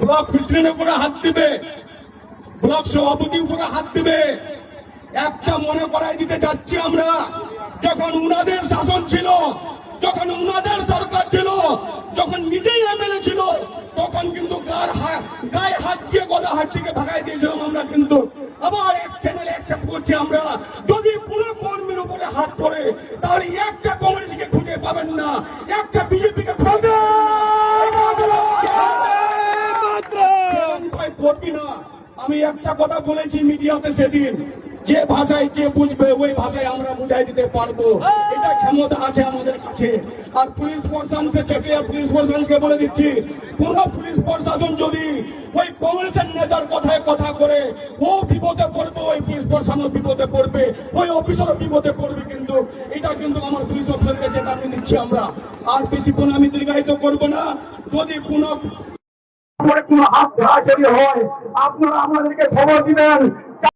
Block প্রেসিডেন্টের উপরে হাত দিবে। ব্লক সভাপতির উপরে হাত দিবে। একটা মনে করাই দিতে চাচ্ছি আমরা, যখন উনাদের শাসন ছিল, যখন উনাদের সরকার ছিল, যখন নিজেই এমএলএ ছিল, তখন কিন্তু গায়ে হাত দিয়ে গদা হাত থেকে ভাগাই দিয়েছিলাম আমরা কিন্তু। আবার এক চ্যানেল অ্যাকসেপ্ট করছি আমরা। যদি পুরো কর্মীর উপরে হাত পড়ে, তাহলে একটা কংগ্রেসকে খুঁজে পাবেন না। একটা বিজেপিকে খুঁজে করবি না। আমি একটা কথা বলেছি মিডিয়াতে সেদিন। যে ভাষায় যে বুঝবে, ওই ভাষায় আমরা বুঝাই দিতে পারব। এটা ক্ষমতা আছে আমাদের কাছে। আর পুলিশ প্রশাসনকে চেপে পুলিশ প্রশাসনকে বলে দিচ্ছি, কোন পুলিশ প্রশাসন যদি ওই কংগ্রেসের নেতার কথায় কথা করে, ও বিপদে পড়বে, ওই পুলিশ প্রশাসন বিপদে পড়বে, ওই অফিসারও বিপদে পড়বে কিন্তু, এটা কিন্তু আমার পুলিশ অফিসারকে চেতাবনি দিচ্ছি আমরা। আর বেশিক্ষণ আমি দীর্ঘায়িত করব না। যদি কোনো কোনো হাত যদি হয় আপনারা আমাদেরকে খবর দিবেন।